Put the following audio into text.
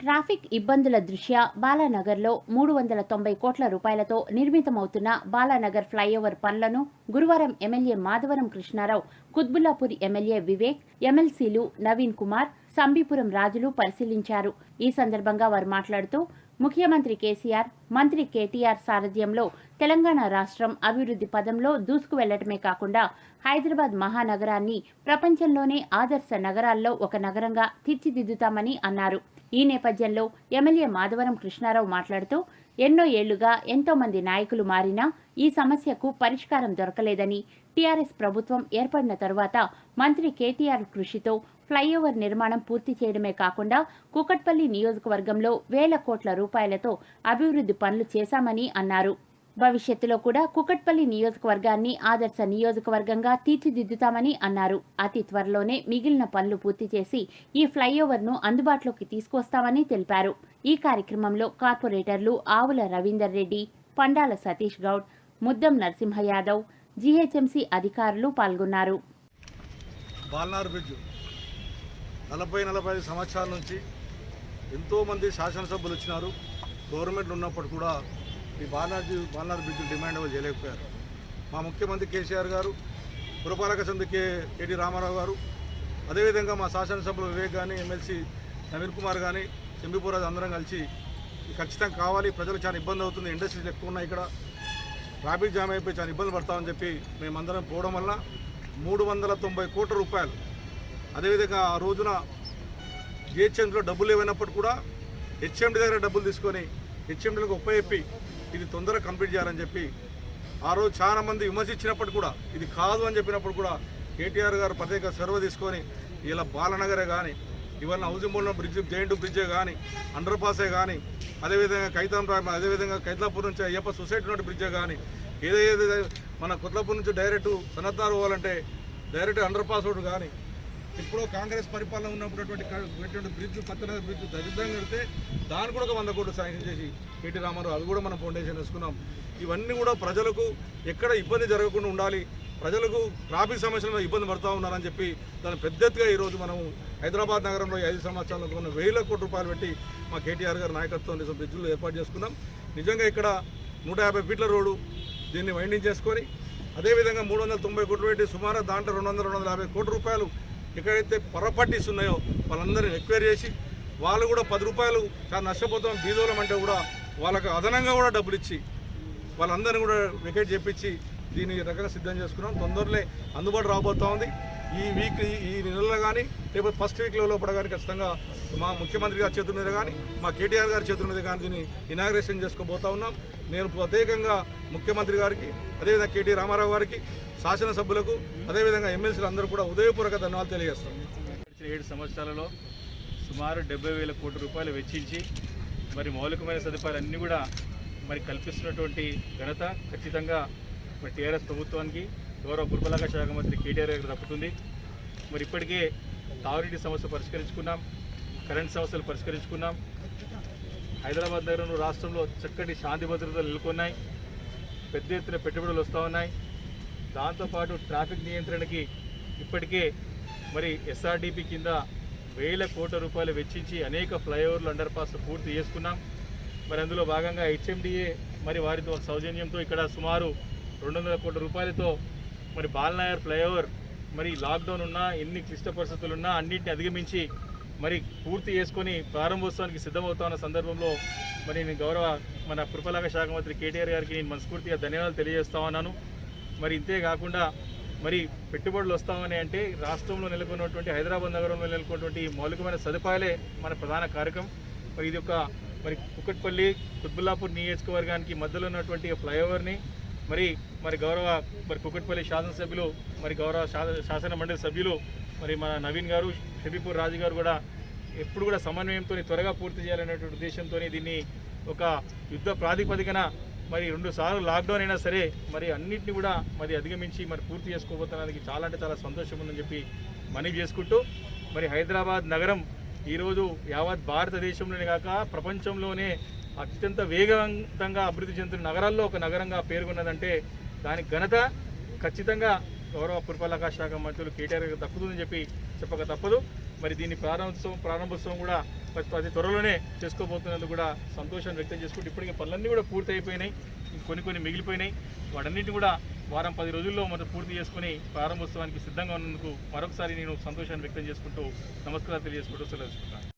Traffic ఇబ్బందుల దృష్ట్యా బాలానగర్లో మూడు వందల తొంభై కోట్ల రూపాయలతో నిర్మితమవుతున్న బాలానగర్ ఫ్లైఓవర్ పనులను గురువారం ఎమ్మెల్యే మాధవరం కృష్ణారావు కుత్బుల్లాపూర్ ఎమ్మెల్యే వివేక్ ఎమ్మెల్సీలు నవీన్ కుమార్ సంబీపురం రాజులు పరిశీలించారు. ఈ సందర్భంగా వారు మాట్లాడుతూ ముఖ్యమంత్రి కేసీఆర్ మంత్రి కేటీఆర్ సారథ్యంలో తెలంగాణ రాష్ట్రం అభివృద్ధి పదంలో దూసుకు వెళ్ళటమే కాకుండా హైదరాబాద్ మహానగరాన్ని ప్రపంచంలోనే ఆదర్శ నగరాల్లో ఒక నగరంగా తీర్చిదిద్దుతామని అన్నారు. ఈ నేపథ్యంలో ఎమ్మెల్యే మాధవరం కృష్ణారావు మాట్లాడుతూ ఎన్నో ఏళ్ళుగా ఎంతో మంది నాయకులు మారినా ఈ సమస్యకు పరిష్కారం దొరకలేదని టీఆర్ఎస్ ప్రభుత్వం ఏర్పడిన తరువాత మంత్రి కేటీఆర్ కృషితో ఫ్లైఓవర్ నిర్మాణం పూర్తి చేయడమే కాకుండా కూకట్పల్లి నియోజకవర్గంలో వేల కోట్ల రూపాయలతో అభివృద్ధి పనులు చేశామని అన్నారు. భవిష్యత్తులో కూడా కుకట్పల్లి నియోజకవర్గాన్ని ఆదర్శ నియోజకవర్గంగా తీర్చిదిద్దుతామని అన్నారు. అతి త్వరలోనే మిగిలిన పనులు పూర్తి చేసి ఈ ఫ్లైఓవర్ను అందుబాటులోకి తీసుకొస్తామని తెలిపారు. ఈ కార్యక్రమంలో కార్పొరేటర్లు ఆవుల రవీందర్ రెడ్డి పండాల సతీష్ గౌడ్ ముద్దం నరసింహ యాదవ్ జీహెచ్ఎంసీ అధికారులు పాల్గొన్నారు. బాల్నార్ బ్రిడ్జ్ నలభై నలభై ఐదు సంవత్సరాల నుంచి ఎంతోమంది శాసనసభ్యులు వచ్చినారు. గవర్నమెంట్ ఉన్నప్పుడు కూడా ఈ బాల్నార్ బాల్నార్ బ్రిడ్జ్ డిమాండ్ చేయలేకపోయారు. మా ముఖ్యమంత్రి కేసీఆర్ గారు పురపాలక సమితి కే రామారావు గారు అదేవిధంగా మా శాసనసభ్యులు వివేక్ కానీ ఎమ్మెల్సీ నవీన్ కుమార్ కానీ శంబిపురాజు అందరం కలిసి ఖచ్చితంగా కావాలి. ప్రజలు చాలా ఇబ్బంది అవుతుంది. ఇండస్ట్రీస్ ఎక్కువ ఉన్నాయి ఇక్కడ. ట్రాఫిక్ జామ్ అయిపోయి చాలా ఇబ్బంది పడతామని చెప్పి మేమందరం పోవడం వల్ల మూడు వందల తొంభై కోట్ల రూపాయలు. అదేవిధంగా ఆ రోజున జిహెచ్ఎంలో డబ్బులు ఏమైనప్పుడు కూడా హెచ్ఎండి దగ్గర డబ్బులు తీసుకొని హెచ్ఎండిలకు ఒప్పచెప్పి ఇది తొందరగా కంప్లీట్ చేయాలని చెప్పి ఆ రోజు చాలా మంది విమర్శించినప్పుడు కూడా ఇది కాదు అని చెప్పినప్పుడు కూడా కేటీఆర్ గారు ప్రత్యేక సర్వ తీసుకొని ఇలా బాలనగరే కానీ ఇవన్నీ హౌసింగ్ బోర్డులో బ్రిడ్జ్ జైంట్ బ్రిడ్జే కానీ అండర్ పాసే కానీ అదేవిధంగా కైతాం రామ అదేవిధంగా కైతాపూర్ నుంచి అయ్యప్ప సొసైటీ నుండి బ్రిడ్జే కానీ ఏదైతే మన కొత్తపూర్ నుంచి డైరెక్ట్ సనత్నారు పోవాలంటే డైరెక్ట్ అండర్ పాస్ రోడ్ కానీ ఇప్పుడు కాంగ్రెస్ పరిపాలన ఉన్నప్పుడు బ్రిడ్జ్ పత్తనగర్ బ్రిడ్జ్ దరిద్రంగా కడితే దాన్ని కూడా ఒక వంద కోట్లు శాంక్షన్ చేసి కేటీ రామారావు అది కూడా మనం ఫౌండేషన్ వేసుకున్నాం. ఇవన్నీ కూడా ప్రజలకు ఎక్కడ ఇబ్బంది జరగకుండా ఉండాలి. ప్రజలకు ట్రాఫిక్ సమస్యలను ఇబ్బంది పడుతూ ఉన్నారని చెప్పి దాన్ని పెద్ద ఎత్తుగా ఈరోజు మనం హైదరాబాద్ నగరంలో ఐదు సంవత్సరాలకు మనం వేల కోట్ల రూపాయలు పెట్టి మా కేటీఆర్ గారి నాయకత్వం బ్రిడ్జ్లు ఏర్పాటు చేసుకున్నాం. నిజంగా ఇక్కడ నూట యాభై ఫీట్ల రోడ్డు దీన్ని వైండింగ్ చేసుకొని అదేవిధంగా మూడు వందల తొంభై కోట్లు పెట్టి సుమారు దాంట్లో రెండు వందల రెండు వందల యాభై కోట్ల రూపాయలు ఎక్కడైతే పొరపట్టిస్ ఉన్నాయో వాళ్ళందరినీ ఎక్వైర్ చేసి వాళ్ళు కూడా పది రూపాయలు చాలా నష్టపోతాం బీదోలం అంటే కూడా వాళ్ళకు అదనంగా కూడా డబ్బులు ఇచ్చి వాళ్ళందరినీ కూడా వికెట్ చేపించి దీన్ని ఈ రకంగా సిద్ధం చేసుకున్నాం. తొందరలో అందుబాటు రాబోతూ ఉంది. ఈ వీక్ ఈ- ఈ నెలలో కానీ లేకపోతే ఫస్ట్ వీక్లో లోపల కానీ ఖచ్చితంగా మా ముఖ్యమంత్రి గారి చేతుల మీద కానీ మా కేటీఆర్ గారి చేతుల మీద కానీ దీన్ని ఇనాగ్రేషన్ చేసుకోబోతా ఉన్నాం. నేను ప్రత్యేకంగా ముఖ్యమంత్రి గారికి అదేవిధంగా కేటీ రామారావు గారికి శాసనసభ్యులకు అదేవిధంగా ఎమ్మెల్సీలు అందరూ కూడా ఉదయపూర్వక ధన్యవాదాలు తెలియజేస్తాం. గడిచిన ఏడు సంవత్సరాలలో సుమారు డెబ్బై వేల కోట్ల రూపాయలు వెచ్చించి మరి మౌలికమైన సదుపాయాలు అన్నీ కూడా మరి కల్పిస్తున్నటువంటి ఘనత. ఖచ్చితంగా మరి టీఆర్ఎస్ ప్రభుత్వానికి గౌరవ పురపాలక శాఖ మంత్రి కేటీఆర్ గారికి దక్కుతుంది మరి ఇప్పటికే తాగునీటి సమస్య పరిష్కరించుకున్నాం కరెంట్ సమస్యలు పరిష్కరించుకున్నాం. హైదరాబాద్ నగరంలో రాష్ట్రంలో చక్కటి శాంతి భద్రతలు నెలకొన్నాయి. పెద్ద ఎత్తున పెట్టుబడులు వస్తూ ఉన్నాయి. దాంతోపాటు ట్రాఫిక్ నియంత్రణకి ఇప్పటికే మరి ఎస్ఆర్డిపి కింద వేల కోట్ల రూపాయలు వెచ్చించి అనేక ఫ్లైఓవర్లు అండర్ పాస్ పూర్తి చేసుకున్నాం. మరి అందులో భాగంగా హెచ్ఎండిఏ మరి వారితో సౌజన్యంతో ఇక్కడ సుమారు రెండు వందల కోట్ల రూపాయలతో మరి బాల్నాయర్ ఫ్లైఓవర్ మరి లాక్డౌన్ ఉన్నా ఎన్ని క్లిష్ట పరిస్థితులు ఉన్నా అన్నింటిని అధిగమించి మరి పూర్తి చేసుకొని ప్రారంభోత్సవానికి సిద్ధమవుతున్న సందర్భంలో మరి నేను గౌరవ మన పురపాలక శాఖ మంత్రి కేటీఆర్ గారికి నేను మనస్ఫూర్తిగా ధన్యవాదాలు తెలియజేస్తా ఉన్నాను. మరి ఇంతే కాకుండా మరి పెట్టుబడులు వస్తామని అంటే రాష్ట్రంలో నెలకొన్నటువంటి హైదరాబాద్ నగరంలో నెలకొన్నటువంటి మౌలికమైన సదుపాయాలే మన ప్రధాన కార్యక్రమం మరి ఇది ఒక మరి కుక్కట్పల్లి కుత్బుల్లాపూర్ నియోజకవర్గానికి మధ్యలో ఉన్నటువంటి ఫ్లైఓవర్ని మరి మరి గౌరవ మరి కుక్కట్పల్లి శాసనసభ్యులు మరి గౌరవ శాసన మండలి సభ్యులు మరి మన నవీన్ గారు షబీపూర్ రాజు గారు కూడా ఎప్పుడు కూడా సమన్వయంతో త్వరగా పూర్తి చేయాలనేటువంటి ఉద్దేశంతో దీన్ని ఒక యుద్ధ ప్రాతిపదికన మరి రెండు సార్లు లాక్డౌన్ అయినా సరే మరి అన్నింటినీ కూడా మరి అధిగమించి మరి పూర్తి చేసుకోబోతున్నందుకు చాలా అంటే చాలా సంతోషం ఉందని చెప్పి మనవి చేసుకుంటూ మరి హైదరాబాద్ నగరం ఈరోజు యావత్ భారతదేశంలోనే కాక ప్రపంచంలోనే అత్యంత వేగవంతంగా అభివృద్ధి చెందుతున్న నగరాల్లో ఒక నగరంగా పేర్కొన్నదంటే దానికి ఘనత ఖచ్చితంగా గౌరవ పురపాలక శాఖ మంత్రులు కేటీఆర్ గారికి దక్కుతుందని చెప్పి చెప్పక తప్పదు. మరి దీన్ని ప్రారంభోత్సవం ప్రారంభోత్సవం కూడా ప్రతి త్వరలోనే చేసుకోబోతున్నందుకు కూడా సంతోషాన్ని వ్యక్తం చేసుకుంటూ ఇప్పటికే పనులన్నీ కూడా పూర్తి అయిపోయినాయి కొన్ని కొన్ని మిగిలిపోయినాయి. వాటన్నింటిని కూడా వారం పది రోజుల్లో మనం పూర్తి చేసుకుని ప్రారంభోత్సవానికి సిద్ధంగా ఉన్నందుకు మరొకసారి నేను సంతోషాన్ని వ్యక్తం చేసుకుంటూ నమస్కారాలు తెలియజేసుకుంటూ సెలవు